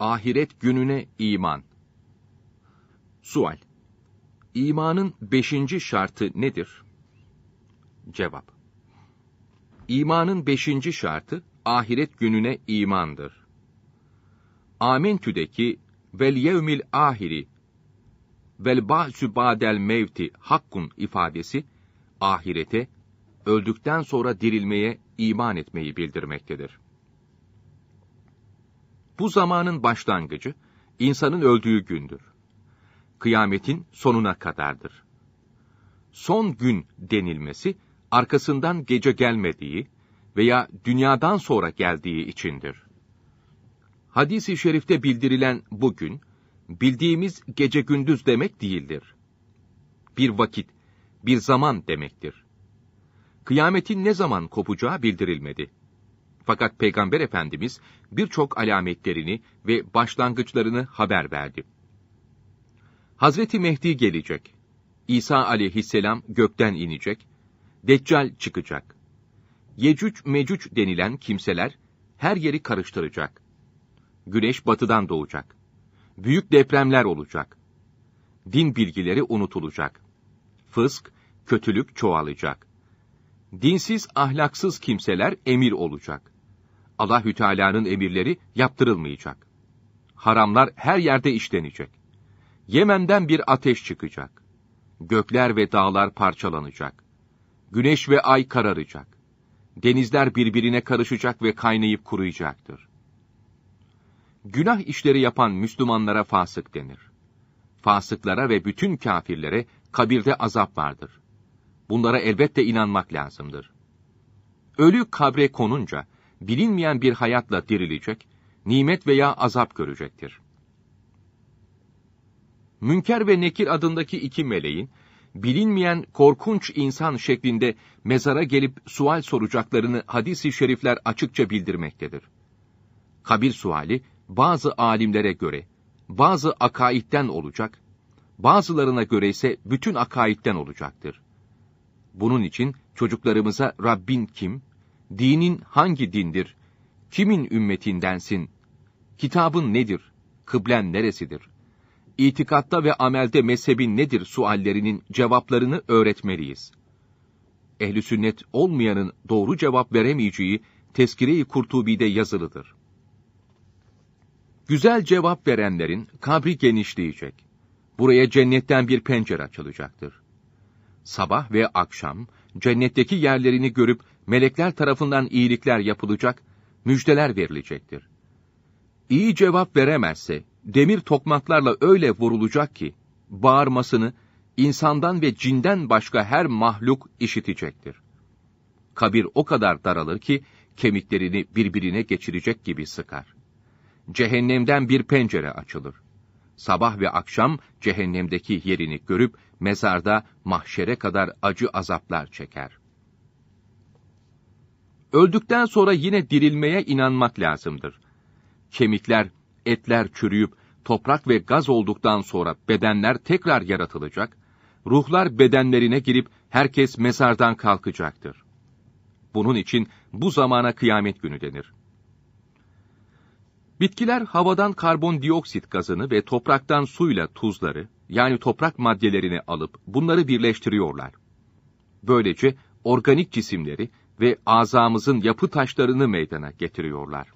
Ahiret gününe iman. Sual. İmanın beşinci şartı nedir? Cevap. İmanın beşinci şartı, ahiret gününe imandır. Amentü'deki vel yevmil ahiri vel ba'sü ba'del mevti hakkun ifadesi, ahirete, öldükten sonra dirilmeye iman etmeyi bildirmektedir. Bu zamanın başlangıcı, insanın öldüğü gündür. Kıyametin sonuna kadardır. Son gün denilmesi, arkasından gece gelmediği veya dünyadan sonra geldiği içindir. Hadis-i şerifte bildirilen bugün, bildiğimiz gece gündüz demek değildir. Bir vakit, bir zaman demektir. Kıyametin ne zaman kopacağı bildirilmedi. Fakat Peygamber Efendimiz birçok alametlerini ve başlangıçlarını haber verdi. Hazreti Mehdi gelecek. İsa aleyhisselam gökten inecek. Deccal çıkacak. Yecüc mecüc denilen kimseler her yeri karıştıracak. Güneş batıdan doğacak. Büyük depremler olacak. Din bilgileri unutulacak. Fısk, kötülük çoğalacak. Dinsiz, ahlaksız kimseler emir olacak. Allahü Teala'nın emirleri yaptırılmayacak. Haramlar her yerde işlenecek. Yemen'den bir ateş çıkacak. Gökler ve dağlar parçalanacak. Güneş ve ay kararacak. Denizler birbirine karışacak ve kaynayıp kuruyacaktır. Günah işleri yapan Müslümanlara fasık denir. Fasıklara ve bütün kafirlere kabirde azap vardır. Bunlara elbette inanmak lazımdır. Ölü kabre konunca, bilinmeyen bir hayatla dirilecek, nimet veya azap görecektir. Münker ve Nekir adındaki iki meleğin, bilinmeyen korkunç insan şeklinde mezara gelip sual soracaklarını hadis-i şerifler açıkça bildirmektedir. Kabir suali, bazı alimlere göre, bazı akaitten olacak, bazılarına göre ise bütün akaitten olacaktır. Bunun için çocuklarımıza Rabbin kim, dinin hangi dindir, kimin ümmetindensin, kitabın nedir, kıblen neresidir, itikatta ve amelde mezhebin nedir suallerinin cevaplarını öğretmeliyiz. Ehli sünnet olmayanın doğru cevap veremeyeceği Tezkire-i Kurtubi'de yazılıdır. Güzel cevap verenlerin kabri genişleyecek. Buraya cennetten bir pencere açılacaktır. Sabah ve akşam cennetteki yerlerini görüp melekler tarafından iyilikler yapılacak, müjdeler verilecektir. İyi cevap veremezse, demir tokmaklarla öyle vurulacak ki, bağırmasını insandan ve cinden başka her mahluk işitecektir. Kabir o kadar daralır ki, kemiklerini birbirine geçirecek gibi sıkar. Cehennemden bir pencere açılır. Sabah ve akşam cehennemdeki yerini görüp, mezarda mahşere kadar acı azaplar çeker. Öldükten sonra yine dirilmeye inanmak lazımdır. Kemikler, etler çürüyüp, toprak ve gaz olduktan sonra bedenler tekrar yaratılacak, ruhlar bedenlerine girip herkes mezardan kalkacaktır. Bunun için bu zamana kıyamet günü denir. Bitkiler havadan karbondioksit gazını ve topraktan suyla tuzları, yani toprak maddelerini alıp bunları birleştiriyorlar. Böylece organik cisimleri ve azamızın yapı taşlarını meydana getiriyorlar.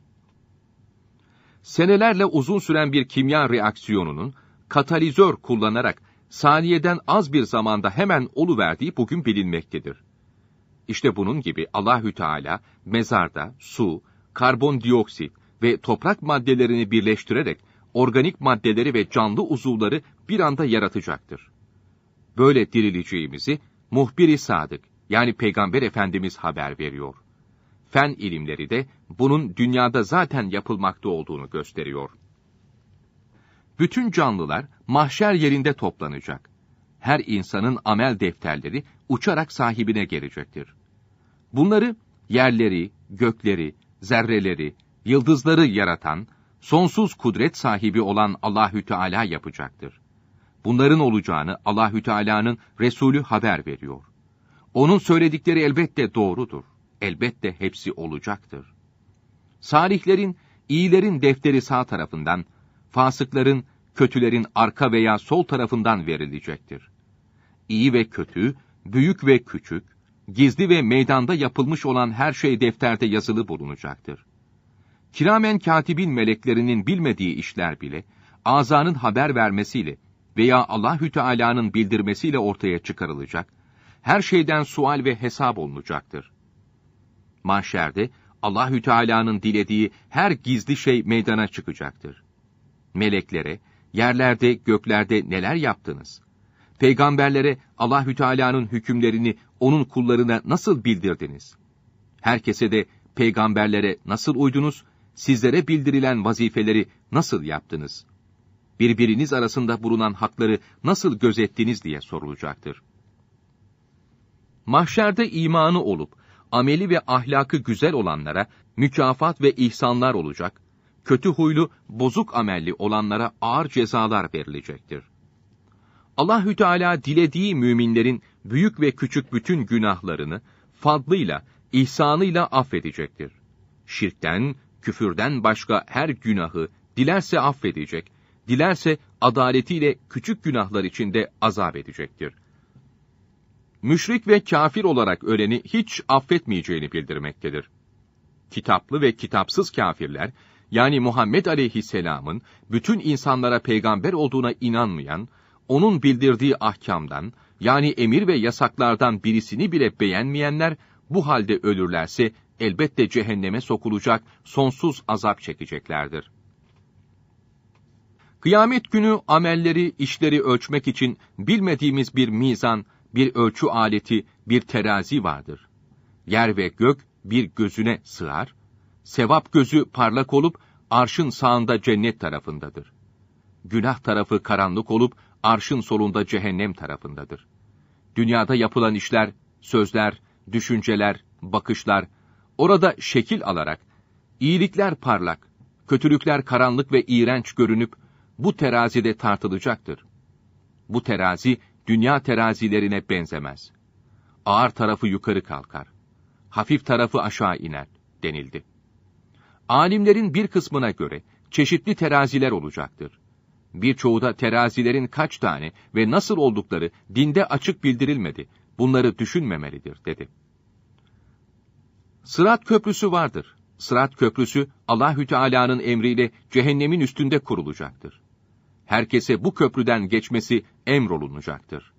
Senelerle uzun süren bir kimya reaksiyonunun katalizör kullanarak saniyeden az bir zamanda hemen oluverdiği bugün bilinmektedir. İşte bunun gibi Allahü Teala mezarda su, karbondioksit ve toprak maddelerini birleştirerek organik maddeleri ve canlı uzuvları bir anda yaratacaktır. Böyle dirileceğimizi muhbiri sadık yani Peygamber Efendimiz haber veriyor. Fen ilimleri de bunun dünyada zaten yapılmakta olduğunu gösteriyor. Bütün canlılar mahşer yerinde toplanacak. Her insanın amel defterleri uçarak sahibine gelecektir. Bunları yerleri, gökleri, zerreleri, yıldızları yaratan, sonsuz kudret sahibi olan Allahü Teala yapacaktır. Bunların olacağını Allahü Teala'nın Resulü haber veriyor. Onun söyledikleri elbette doğrudur. Elbette hepsi olacaktır. Salihlerin iyilerin defteri sağ tarafından, fasıkların, kötülerin arka veya sol tarafından verilecektir. İyi ve kötü, büyük ve küçük, gizli ve meydanda yapılmış olan her şey defterde yazılı bulunacaktır. Kiramen katibin meleklerinin bilmediği işler bile, azanın haber vermesiyle veya Allahü Teala'nın bildirmesiyle ortaya çıkarılacak, her şeyden sual ve hesap olunacaktır. Mahşerde Allahü Teala'nın dilediği her gizli şey meydana çıkacaktır. Meleklere, yerlerde, göklerde neler yaptınız? Peygamberlere Allahü Teala'nın hükümlerini onun kullarına nasıl bildirdiniz? Herkese de peygamberlere nasıl uydunuz? Sizlere bildirilen vazifeleri nasıl yaptınız? Birbiriniz arasında bulunan hakları nasıl gözettiniz diye sorulacaktır. Mahşerde imanı olup ameli ve ahlakı güzel olanlara mükafat ve ihsanlar olacak, kötü huylu, bozuk amelli olanlara ağır cezalar verilecektir. Allahü Teala dilediği müminlerin büyük ve küçük bütün günahlarını fadlıyla, ihsanıyla affedecektir. Şirkten, küfürden başka her günahı dilerse affedecek, dilerse adaletiyle küçük günahlar içinde azap edecektir. Müşrik ve kafir olarak öleni hiç affetmeyeceğini bildirmektedir. Kitaplı ve kitapsız kafirler, yani Muhammed aleyhisselamın bütün insanlara peygamber olduğuna inanmayan, onun bildirdiği ahkamdan, yani emir ve yasaklardan birisini bile beğenmeyenler, bu halde ölürlerse elbette cehenneme sokulacak, sonsuz azap çekeceklerdir. Kıyamet günü amelleri, işleri ölçmek için bilmediğimiz bir mizan, bir ölçü aleti, bir terazi vardır. Yer ve gök bir gözüne sığar, sevap gözü parlak olup arşın sağında cennet tarafındadır. Günah tarafı karanlık olup arşın solunda cehennem tarafındadır. Dünyada yapılan işler, sözler, düşünceler, bakışlar, orada şekil alarak, iyilikler parlak, kötülükler karanlık ve iğrenç görünüp, bu terazide tartılacaktır. Bu terazi, dünya terazilerine benzemez. Ağır tarafı yukarı kalkar. Hafif tarafı aşağı iner, denildi. Alimlerin bir kısmına göre, çeşitli teraziler olacaktır. Birçoğu da terazilerin kaç tane ve nasıl oldukları dinde açık bildirilmedi. Bunları düşünmemelidir, dedi. Sırat köprüsü vardır. Sırat köprüsü Allahü Teala'nın emriyle cehennemin üstünde kurulacaktır. Herkese bu köprüden geçmesi emrolunacaktır.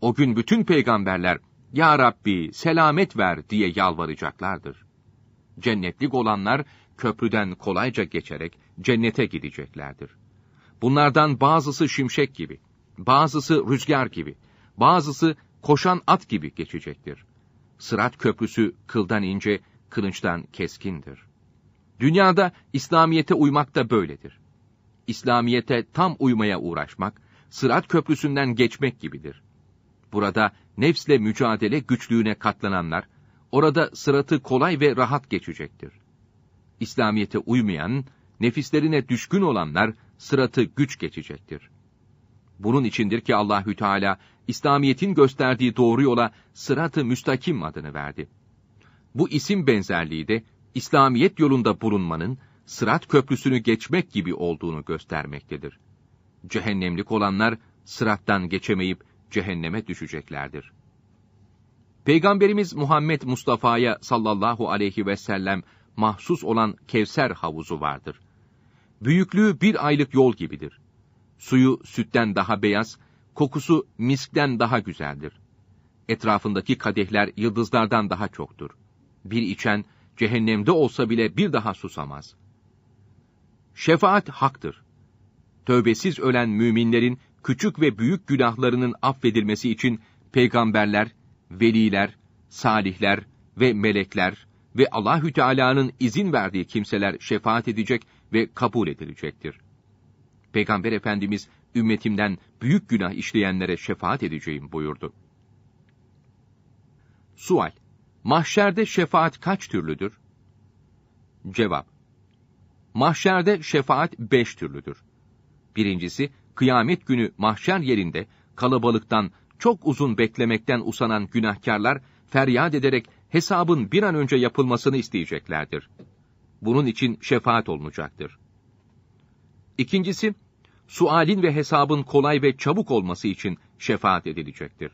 O gün bütün peygamberler Ya Rabbi selamet ver diye yalvaracaklardır. Cennetlik olanlar köprüden kolayca geçerek cennete gideceklerdir. Bunlardan bazısı şimşek gibi, bazısı rüzgar gibi, bazısı koşan at gibi geçecektir. Sırat köprüsü kıldan ince, kılıçtan keskindir. Dünyada İslamiyete uymak da böyledir. İslamiyete tam uymaya uğraşmak, sırat köprüsünden geçmek gibidir. Burada nefsle mücadele güçlüğüne katlananlar, orada sıratı kolay ve rahat geçecektir. İslamiyete uymayan, nefislerine düşkün olanlar sıratı güç geçecektir. Bunun içindir ki Allahü Teala İslamiyetin gösterdiği doğru yola sıratı müstakim adını verdi. Bu isim benzerliği de İslamiyet yolunda bulunmanın sırat köprüsünü geçmek gibi olduğunu göstermektedir. Cehennemlik olanlar sırattan geçemeyip cehenneme düşeceklerdir. Peygamberimiz Muhammed Mustafa'ya sallallahu aleyhi ve sellem mahsus olan Kevser havuzu vardır. Büyüklüğü bir aylık yol gibidir. Suyu sütten daha beyaz, kokusu miskten daha güzeldir. Etrafındaki kadehler yıldızlardan daha çoktur. Bir içen, cehennemde olsa bile bir daha susamaz. Şefaat haktır. Tövbesiz ölen müminlerin küçük ve büyük günahlarının affedilmesi için peygamberler, veliler, salihler ve melekler ve Allahü Teala'nın izin verdiği kimseler şefaat edecek ve kabul edilecektir. Peygamber Efendimiz ümmetimden büyük günah işleyenlere şefaat edeceğim buyurdu. Sual Mahşerde şefaat kaç türlüdür? Cevap Mahşerde şefaat beş türlüdür. Birincisi, kıyamet günü mahşer yerinde kalabalıktan çok uzun beklemekten usanan günahkarlar feryat ederek hesabın bir an önce yapılmasını isteyeceklerdir. Bunun için şefaat olunacaktır. İkincisi, sualin ve hesabın kolay ve çabuk olması için şefaat edilecektir.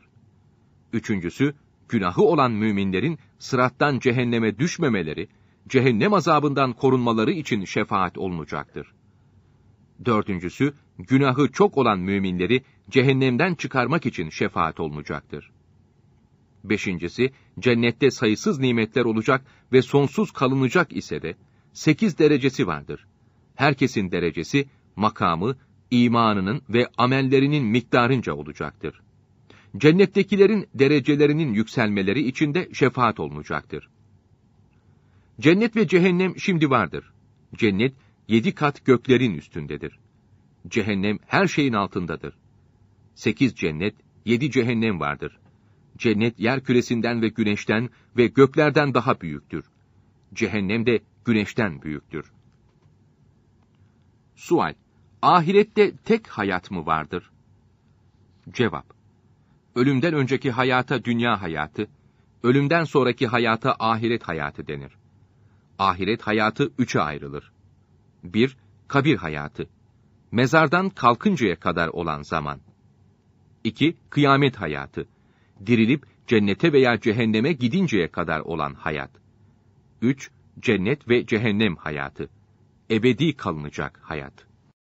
Üçüncüsü, günahı olan müminlerin sırattan cehenneme düşmemeleri, cehennem azabından korunmaları için şefaat olunacaktır. Dördüncüsü, günahı çok olan müminleri cehennemden çıkarmak için şefaat olunacaktır. Beşincisi, cennette sayısız nimetler olacak ve sonsuz kalınacak ise de, sekiz derecesi vardır. Herkesin derecesi, makamı, imanının ve amellerinin miktarınca olacaktır. Cennettekilerin derecelerinin yükselmeleri için de şefaat olunacaktır. Cennet ve cehennem şimdi vardır. Cennet, yedi kat göklerin üstündedir. Cehennem her şeyin altındadır. Sekiz cennet, yedi cehennem vardır. Cennet yer küresinden ve güneşten ve göklerden daha büyüktür. Cehennem de güneşten büyüktür. Sual Ahirette tek hayat mı vardır? Cevap Ölümden önceki hayata dünya hayatı, ölümden sonraki hayata ahiret hayatı denir. Ahiret hayatı üçe ayrılır. 1. Kabir hayatı. Mezardan kalkıncaya kadar olan zaman. 2. Kıyamet hayatı. Dirilip cennete veya cehenneme gidinceye kadar olan hayat. 3. Cennet ve cehennem hayatı. Ebedi kalınacak hayat.